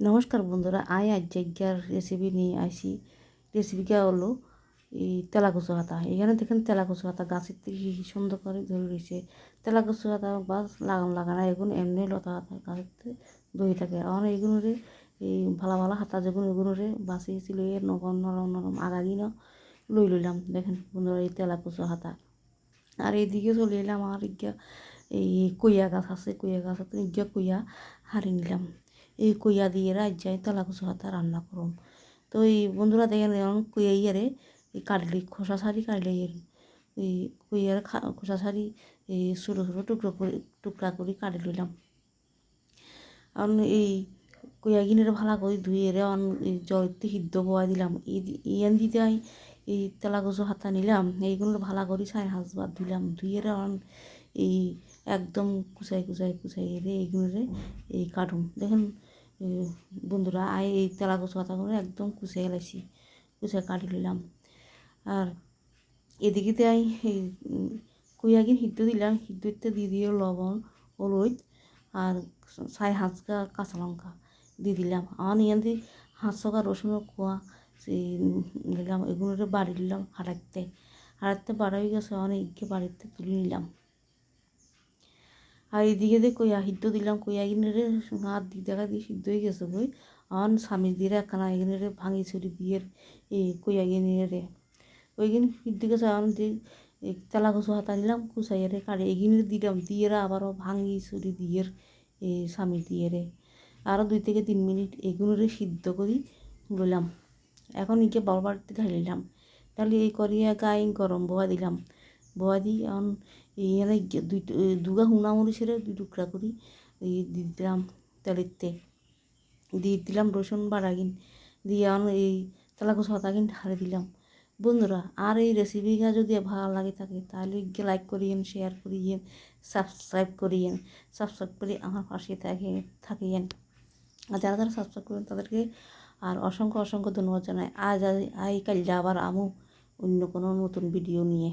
নমস্কার বন্ধুরা, আই আজ জায়গার রেসিপি নিয়ে আসি। রেসিপিটা হলো এই তেলাকুচু হাতা এখানে দেখেন তেলাকুচু হাতা গাছের থেকে কি সুন্দর করে ধরে রয়েছে। তেলাকুচু হাতা বা লাগান লাগানা এগুলো এমনি লতা হাতা গাছের দই থাকে। আমার এইগুলোরে এই ভালো ভালো হাতা যেগুলো এগুলোরে বাঁচিয়েছিল এর নরম নরম নরম আগাগি না লই লইলাম। দেখেন বন্ধুরা এই তেলাকুচু হাতা আর এইদিকে চলে এলাম আর এই কইয়া গাছ আছে, কইয়া গাছ আছে কইয়া হারি নিলাম। এই কইয়া দিয়ে রাজ যাই তেলা কুচু হাতা রান্না করুন তো এই বন্ধুরা দেখেন কইয়া ইয়ারে এই কাটলি, খোসা সারি কাটলে এই কইয়ার খোসা সারি, এই ছোটো ছোটো টুকরো করে, টুকরা করে কাটি লইলাম। কারণ এই কইয়া গিনের ভালা করে ধুয়ে রে জলতে সিদ্ধ বয়া দিলাম। ইয়ান দিতে আমি এই তেলা কচু হাতা নিলাম, এইগুলো ভালা করে ছাই হাঁস বাদ দিলাম। ধুয়ে রে এই একদম কুচাই কুচাই কুচাই রে এইগুলো রে, এই কাটুন দেখেন বন্ধুরা, আই এই তেলা কচু পাতাগুলো একদম কুচে এলাইছি কুচে কাটি নিলাম আর এদিকেতে আই, এই কুইয়া কুইয়াগিন সিদ্ধ দিলাম, সিদ্ধতে দিয়ে দিয়ে লবণ, হলুদ, আর ছাই হাঁচকা, কাঁচা লঙ্কা দিয়ে দিলাম। আমার ইয়ান দিয়ে হাঁচকা রসুন কোয়া, সেই দিলাম এগুলো বাড়ি দিলাম হাঁটাইতে হাঁটাইতে বাড়াই গেছে অনেককে বাড়িতে তুলে নিলাম। আর এইদিকে দিয়ে কইয়া সিদ্ধ দিলাম কইয়া কিনে হাত দিয়ে দেখা দিয়ে সিদ্ধ হয়ে গেছে কই। আন স্বামী দিয়ে একখানা এখানে রে ভাঙি ছড়ি বিয়ের এই কইয়া রে ওইখানে সিদ্ধ গেছে, আন দিয়ে তেলা কচু হাতা নিলাম রে কাড়ে। এগিনে দিলাম দিয়ে আবারও ভাঙি ছড়ি দিয়ে এই স্বামী দিয়ে রে। আরও দুই থেকে তিন মিনিট এগুলো রে সিদ্ধ করি লইলাম এখন ইকে বড় বাড়িতে ঢালিলাম তাহলে এই করিয়া গায়ে গরম বোয়া দিলাম। বোয়া দিই এখন এখানে দুই দুগা হুনা মরিচের দুই টুকরা করি। দিয়ে দিলাম তেলেতে দিয়ে দিলাম রসুন বাড়াগিন দিয়ে এখন এই তেলাকুচ হতাগিন ঢালে দিলাম। বন্ধুরা, আর এই রেসিপিটা যদি ভালো লাগে থাকে, তাহলে গিয়ে লাইক করিয়েন শেয়ার করিয়েন সাবস্ক্রাইব করিয়েন সাবস্ক্রাইব করে আমার পাশে থাকে, থাকিয়েন। আর যারা যারা সাবস্ক্রাইব করেন, তাদেরকে আর অসংখ্য অসংখ্য ধন্যবাদ জানাই। আজ আই কাল আবার আমু অন্য কোনো নতুন ভিডিও নিয়ে।